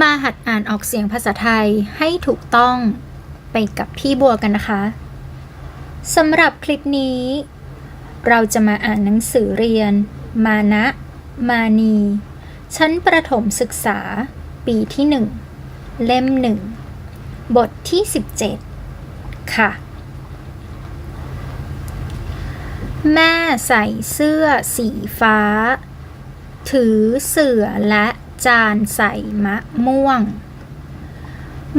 มาหัดอ่านออกเสียงภาษาไทยให้ถูกต้องไปกับพี่บัวกันนะคะสำหรับคลิปนี้ เราจะมาอ่านหนังสือเรียน มานะ มานี ชั้นประถมศึกษา ปีที่หนึ่งเล่มหนึ่งบทที่ 17 ค่ะ แม่ใส่เสื้อสีฟ้า ถือเสือและ จานใส่มะม่วง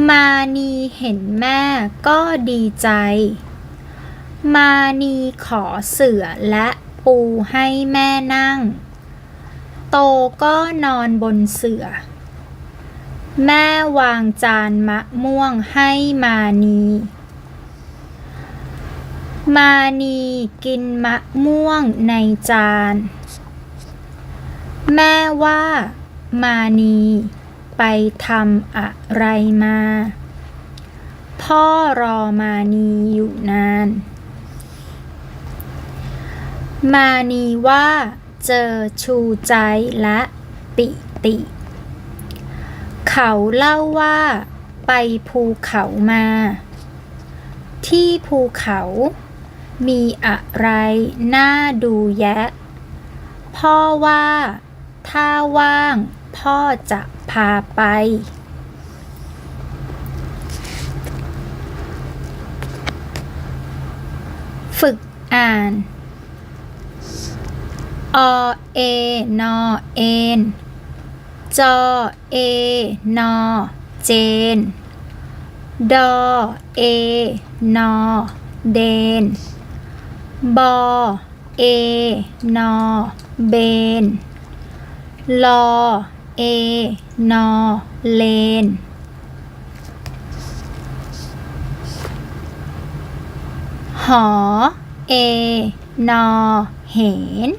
มานีเห็นแม่ก็ดีใจ มานีขอเสือและปูให้แม่นั่ง โตก็นอนบนเสือ แม่วางจานมะม่วงให้มานีมานีกินมะม่วงในจาน แม่ว่า มานี ไปทำอะไรมา พ่อรอมานีอยู่นาน มานีว่าเจอชูใจและปิติ เขาเล่าว่า ไปภูเขามา ที่ภูเขามีอะไรน่าดูแยะ พ่อว่า ถ้าว่าง พ่อจะพาไป ฝึกอ่าน อเอนอเอนจอเอนอเจน ดอเอนอเดน บอเอนอเบน ลอ เอนอเลน หอ เอนอเห็น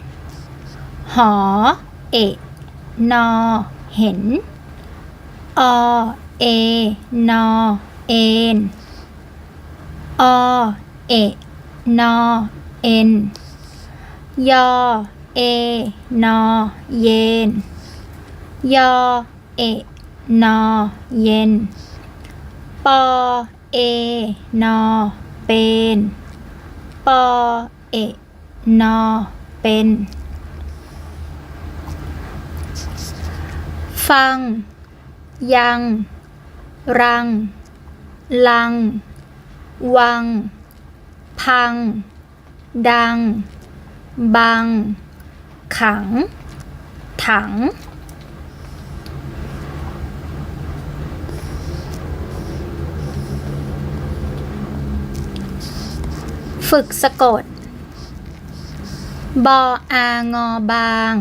หอ เอนอเห็น อ เอนอเอ็น อ เอนอเอ็น ยอ เอนอเย็น ยอเอะนอเย็น ปอเอนอเป็นปอเอะนอเป็น ฟัง ยัง รัง ลัง วัง พัง ดัง บัง ขัง ถัง ฝึกสะกด บออางอบาง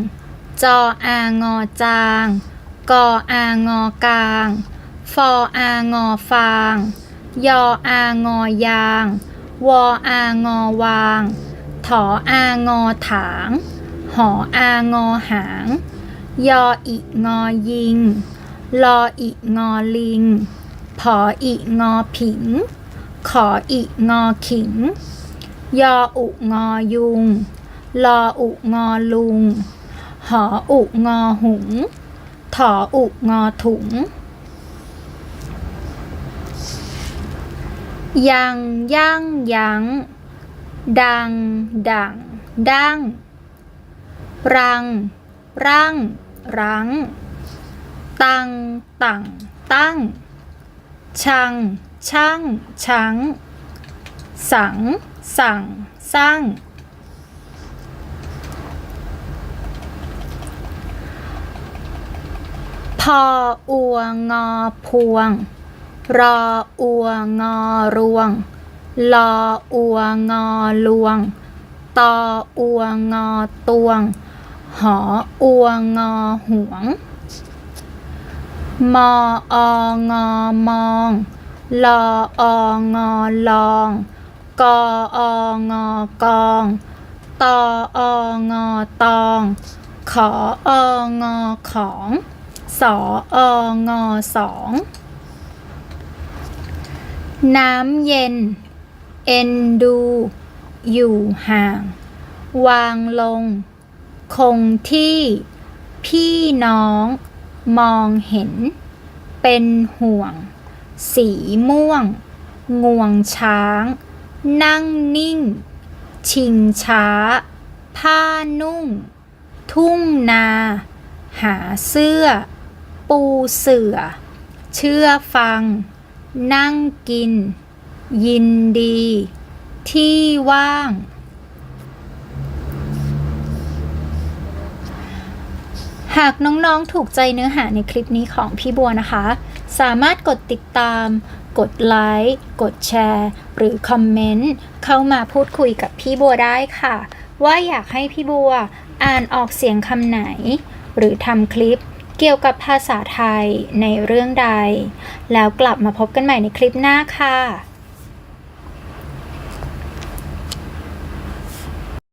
จออางอจาง กออางอกลาง ฟออางอฟาง ยออางอยาง วออางอวาง ถออางอถาง หออางอหาง ยออิงอยิง ลออิงอลิง ผออิงอผิง ขออิงอขิง ยออุงอยุง ลออุงอลุง หออุงอหุง ถออุงอถุง ยังยั่งยัง ดัง ดัง ดัง รัง รั่ง รัง ตัง ตั่งตั้ง ชัง ช่าง ชัง สัง สั่ง สร้าง พออัวงอพวง รออัวงอรวง ลออัวงอลวง ตออัวงอตวง หออัวงอหวง มอองอมอง ลอองอลอง กอองอกองตอองอตอง ขอองอของ สอองอสอง น้ำเย็น เอ็นดู อยู่ห่าง วางลง คงที่ พี่น้อง มองเห็น เป็นห่วง สีม่วง งวงช้าง นั่งนิ่ง ชิงช้า ผ้านุ่ง ทุ่งนา หาเสื้อ ปูเสือ เชื่อฟัง นั่งกิน ยินดี ที่ว่าง หากน้องๆถูกใจเนื้อหาในคลิปนี้ของพี่บัวนะคะ สามารถกดติดตาม กดไลค์กดแชร์ หรือคอมเมนต์เข้ามาพูดคุยกับพี่บัวได้ค่ะ ว่าอยากให้พี่บัวอ่านออกเสียงคำไหน หรือทำคลิปเกี่ยวกับภาษาไทยในเรื่องใด แล้วกลับมาพบกันใหม่ในคลิปหน้าค่ะ